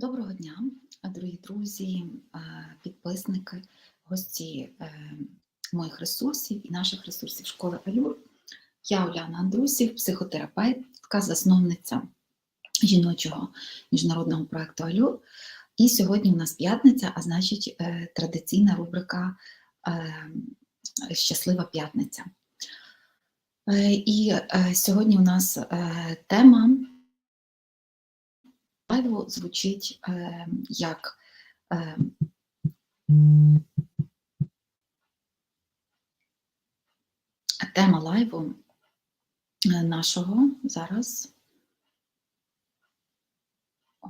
Доброго дня, дорогі друзі, е, підписники, гості е, моїх ресурсів і наших ресурсів школи Алюр. Я Уляна Андрусів, психотерапевтка, засновниця жіночого міжнародного проєкту Алюр. І сьогодні у нас п'ятниця, а значить, е, традиційна рубрика Щаслива п'ятниця. І сьогодні у нас тема лайву звучить е, як е, тема лайву е, нашого зараз О,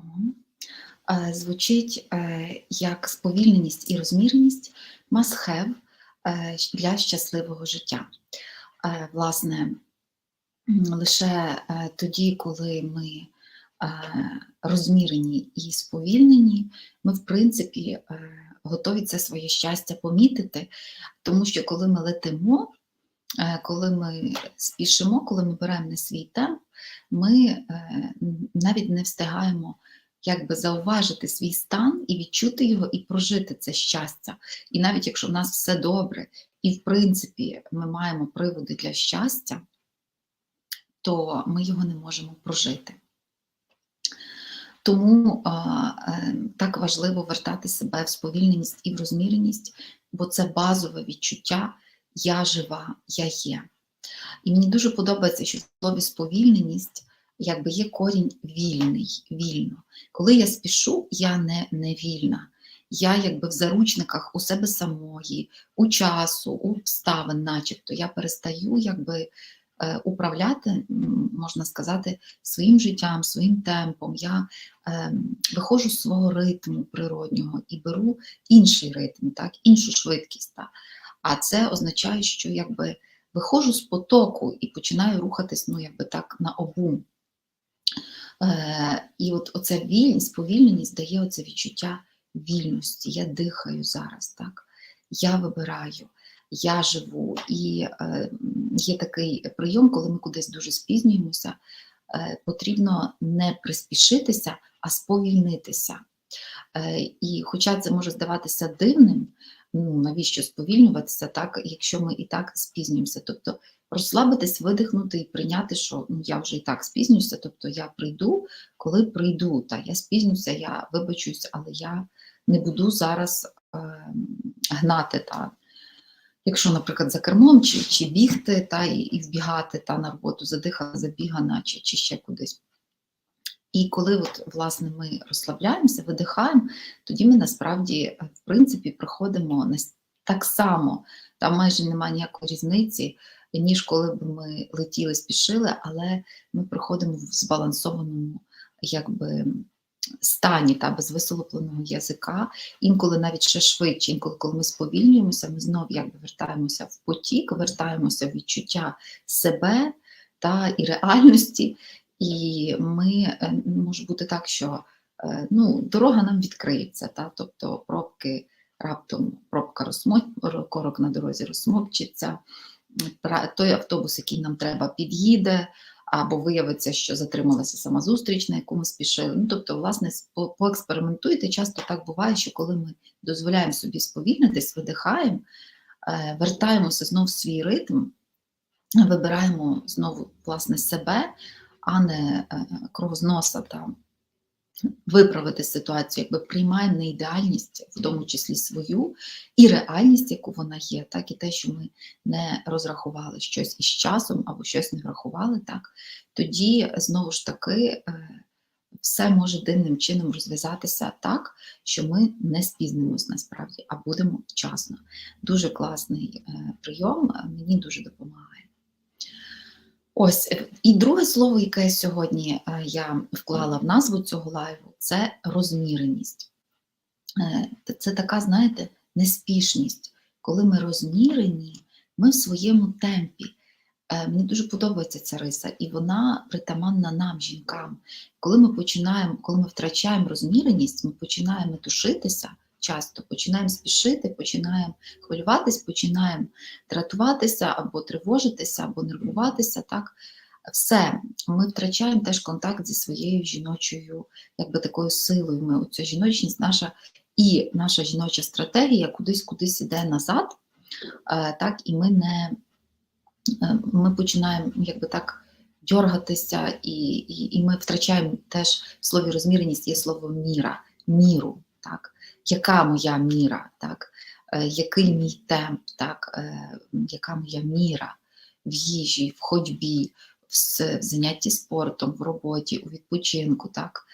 е, звучить е, як сповільненість і розміреність must have е, для щасливого життя. Е, власне, лише е, тоді, коли ми розмірені і сповільнені, ми, в принципі, е, готові це своє щастя помітити, тому що коли ми летимо, е, коли ми спішимо, коли ми беремо не свій темп, ми е, навіть не встигаємо якби зауважити свій стан і відчути його, і прожити це щастя. І навіть якщо в нас все добре, і в принципі ми маємо приводи для щастя, то ми його не можемо прожити. Тому а, е, так важливо вертати себе в сповільненість і в розміреність, бо це базове відчуття Я жива, я є. І мені дуже подобається, що в слові сповільненість якби є корінь вільний, вільно. Коли я спішу, я не, не вільна. Я якби в заручниках у себе самої, у часу, у обставин, начебто, я перестаю якби управляти, можна сказати, своїм життям, своїм темпом. Я е, виходжу з свого ритму природнього і беру інший ритм, так, іншу швидкість. Так. А це означає, що якби виходжу з потоку і починаю рухатись ну, якби так, на обум. Е, І от оця вільність, повільненість дає оце відчуття вільності. Я дихаю зараз, так? я вибираю я живу. І е, є такий прийом, коли ми кудись дуже спізнюємося, е, потрібно не приспішитися, а сповільнитися. Е, і хоча це може здаватися дивним, ну навіщо сповільнюватися, так, якщо ми і так спізнюємося. Тобто розслабитись, видихнути і прийняти, що ну, я вже і так спізнююся, тобто я прийду, коли прийду. Та, Я спізнюся, я вибачусь, але я не буду зараз е, гнати та, Якщо, наприклад, за кермом чи чи бігти та і, і вбігати та на роботу, задихала, забігана чи, чи ще кудись. І коли от, власне, ми розслабляємося, видихаємо, тоді ми насправді, е, в принципі, проходимо так само, там майже немає ніякої різниці, ніж коли б ми летіли, спішили, але ми проходимо в збалансованому якби, стані та без висолопленого язика, інколи навіть ще швидше, інколи, коли ми сповільнюємося, ми знов якби вертаємося в потік, вертаємося в відчуття себе та і реальності, і ми е, може бути так, що е, ну, дорога нам відкриється, та, тобто пробки раптом пробка розсмок, корок на дорозі розсмокчиться, той автобус, який нам треба, під'їде або виявиться, що затрималася сама зустріч, на яку ми спішили. Ну, Тобто, власне, поекспериментуйте. Часто так буває, що коли ми дозволяємо собі сповільнитись, видихаємо, е, вертаємося знову в свій ритм, вибираємо знову власне себе, а не кровозноса кров з носа там виправити ситуацію, якби приймаємо не ідеальність, в тому числі свою, і реальність, яку вона є, так і те, що ми не розрахували щось із часом або щось не врахували, так тоді знову ж таки. Е, все може дивним чином розв'язатися так, що ми не спізнимось насправді, а будемо вчасно. Дуже класний е, прийом, мені дуже допомагає. Ось е, і друге слово, яке сьогодні е, я вклала в назву цього лайву, це розміреність. Е, це така, знаєте, неспішність. Коли ми розмірені, ми в своєму темпі. Мені дуже подобається ця риса, і вона притаманна нам, жінкам. Коли ми починаємо, коли ми втрачаємо розміреність, ми починаємо тушитися часто починаємо спішити, починаємо хвилюватись, починаємо дратуватися або тривожитися, або нервуватися. так? все, ми втрачаємо теж контакт зі своєю жіночою, якби такою силою. Ми оця жіночність наша і наша жіноча стратегія кудись кудись іде назад, е, так, і ми не е, ми починаємо якби так дьоргатися, і, і, і ми втрачаємо теж в слові розміреність є слово міра, міру, так, яка моя міра, так, е, який мій темп, так, е, яка моя міра в їжі, в ходьбі, в занятті спортом, в роботі, у відпочинку, так,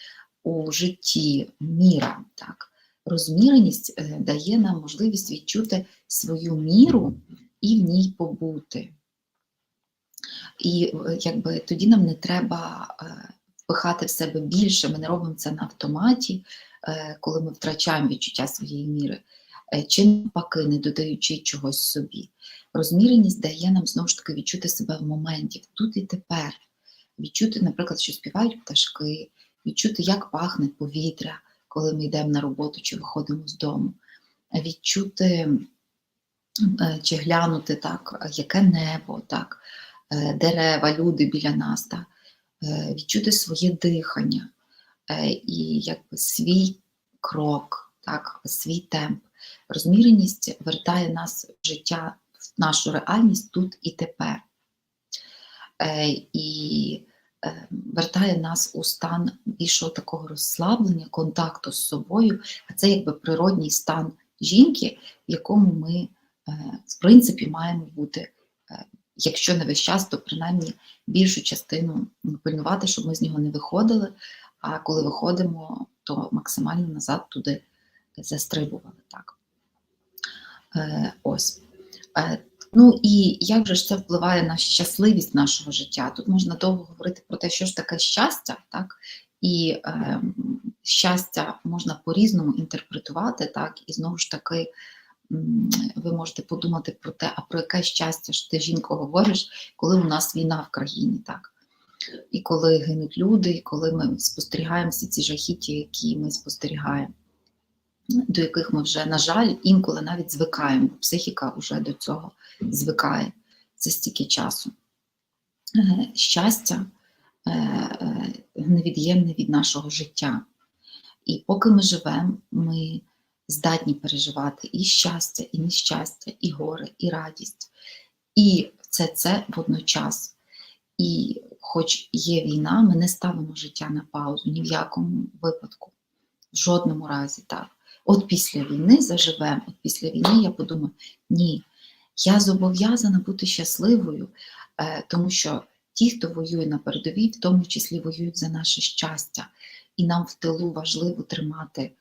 у житті, міра. Так. Розміреність е, дає нам можливість відчути свою міру і в ній побути. І якби тоді нам не треба впихати в себе більше, ми не робимо це на автоматі, е, коли ми втрачаємо відчуття своєї міри, е, чи навпаки, не додаючи чогось собі. Розміреність дає нам знову ж таки відчути себе в моменті, тут і тепер. Відчути, наприклад, що співають пташки, відчути, як пахне повітря, коли ми йдемо на роботу чи виходимо з дому, відчути е, чи глянути, так, яке небо, так, дерева, люди біля нас, так, відчути своє дихання е, і якби свій крок, так, свій темп. Розміреність вертає нас в життя, в нашу реальність тут і тепер. Е, І е, вертає нас у стан більшого такого розслаблення, контакту з собою, а це якби природній стан жінки, в якому ми, е, в принципі, маємо бути, е, якщо не весь час, то принаймні більшу частину пильнувати, щоб ми з нього не виходили, а коли виходимо, то максимально назад туди застрибували. Так. Е, Ось. Е, Ну і як же ж це впливає на щасливість нашого життя? Тут можна довго говорити про те, що ж таке щастя, так? І е, щастя можна по-різному інтерпретувати, так, і знову ж таки ви можете подумати про те, а про яке щастя ж ти жінко говориш, коли у нас війна в країні, так? І коли гинуть люди, і коли ми спостерігаємо всі ці жахіття, які ми спостерігаємо, до яких ми вже, на жаль, інколи навіть звикаємо, психіка вже до цього звикає це стільки часу. Е, Щастя е, е, невід'ємне від нашого життя. І поки ми живемо, ми здатні переживати і щастя, і нещастя, і горе, і радість. І це це водночас. І хоч є війна, ми не ставимо життя на паузу ні в якому випадку, в жодному разі так. От після війни заживемо, от після війни я подумаю, ні, я зобов'язана бути щасливою, е, тому що ті, хто воює на передовій, в тому числі воюють за наше щастя, і нам в тилу важливо тримати